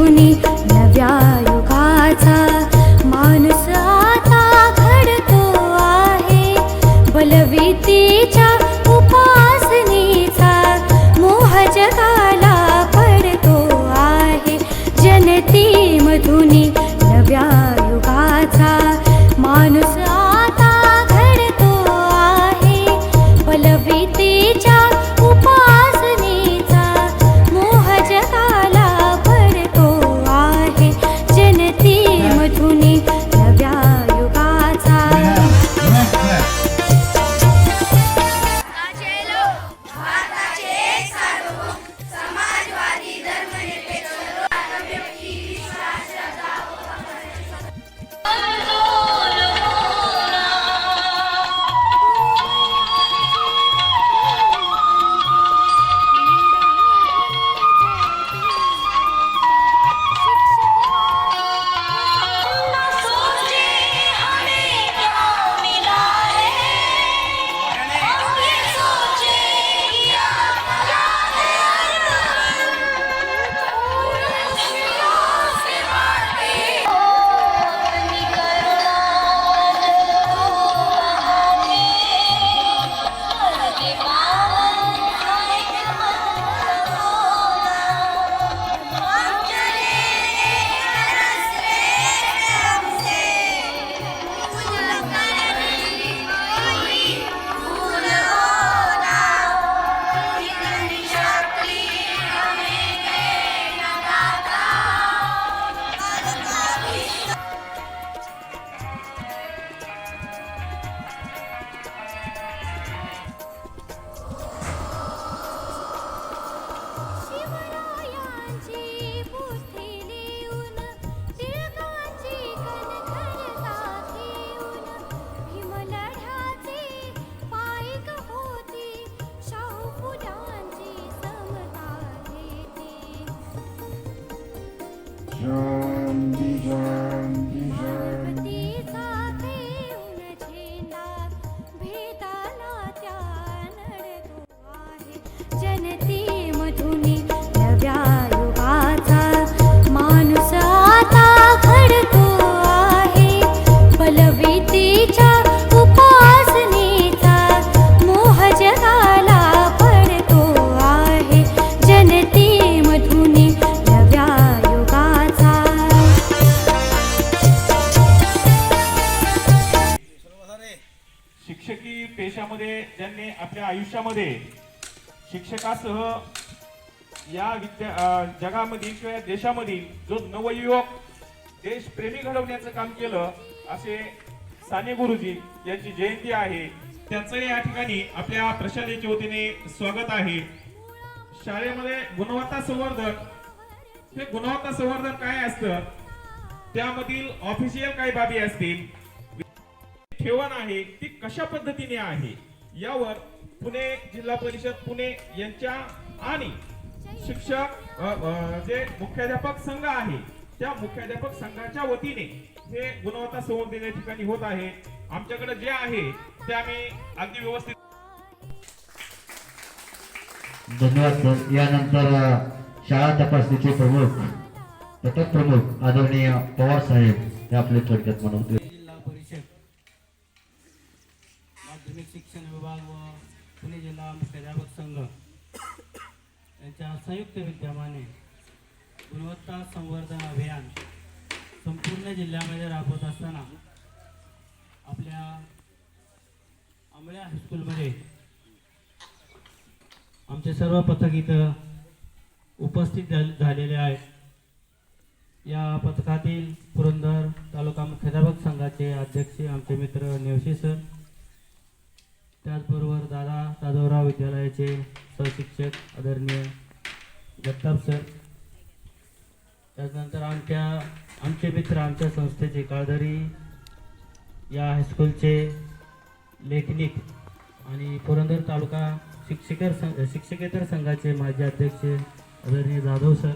ধনী Yeah. पेशामध्ये ज्यांनी आपल्या आयुष्यामध्ये शिक्षकासह या विद्या जगामधील किंवा देशामधील जो नवयुवक देशप्रेमी घडवण्याचं काम केलं असे साने गुरुजी यांची जयंती आहे. त्यांचं या ठिकाणी आपल्या प्रशालेच्या वतीने स्वागत आहे. शाळेमध्ये गुणवत्ता संवर्धन हे गुणवत्ता संवर्धन काय असतं? त्यामधील ऑफिशियल काही बाबी असतील. ठेवण आहे ती कशा पद्धतीने आहे? यावर पुणे जिल्हा परिषद पुणे यांच्या आणि शिक्षक जे मुख्याध्यापक संघ आहे त्या मुख्याध्यापक संघाच्या वतीने हे गुणवत्ता संवर्धन या ठिकाणी होत आहे. आमच्याकडे जे आहे ते आम्ही अगदी व्यवस्थित धन्यवाद सर. यानंतर शाळा तपासणीचे प्रमुख घटक प्रमुख आदरणीय पवार साहेब हे आपले थोडक्यात म्हणून जिल्हा परिषद माध्यमिक शिक्षण विभाग व पुणे जिल्हा मुख्याध्यापक संघ यांच्या संयुक्त विद्यमाने गुणवत्ता संवर्धन अभियान संपूर्ण जिल्ह्यामध्ये राबवत असताना आपल्या आंबळ्या हायस्कूलमध्ये आमचे सर्व पथक इथं उपस्थित झालेले आहेत. या पथकातील पुरंदर तालुका मुख्याध्यापक संघाचे अध्यक्ष आमचे मित्र नेवशी सर त्याचबरोबर दादा जाधवराव विद्यालयाचे सहशिक्षक आदरणीय जगताप सर त्यानंतर आमच्या आमचे मित्र आमच्या संस्थेचे काळधरी या हायस्कूलचे लेखनिक आणि पुरंदर तालुका शिक्षकर संघ शिक्षकेतर संघाचे माजी अध्यक्ष आदरणीय जाधव सर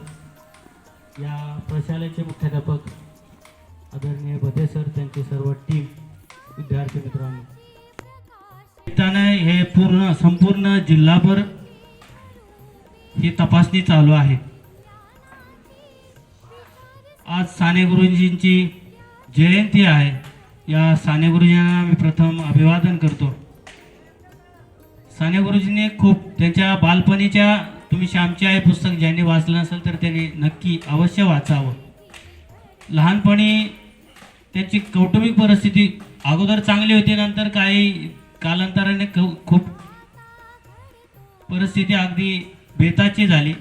या प्रशालेचे मुख्याध्यापक आदरणीय भदे सर त्यांची सर्व टीम विद्यार्थी मित्रांनो. निमित्तानं हे पूर्ण संपूर्ण जिल्हाभर ही तपासणी चालू आहे. आज साने गुरुजींची जयंती आहे. या साने गुरुजींना मी प्रथम अभिवादन करतो. साने गुरुजींनी खूप त्यांच्या बालपणीच्या तुम्ही श्यामची आई पुस्तक ज्यांनी वाचलं नसेल तर त्यांनी नक्की अवश्य वाचावं. लहानपणी त्यांची कौटुंबिक परिस्थिती अगोदर चांगली होती नंतर काही कालांतराने खूप परिस्थिती अगदी बेताची झाली.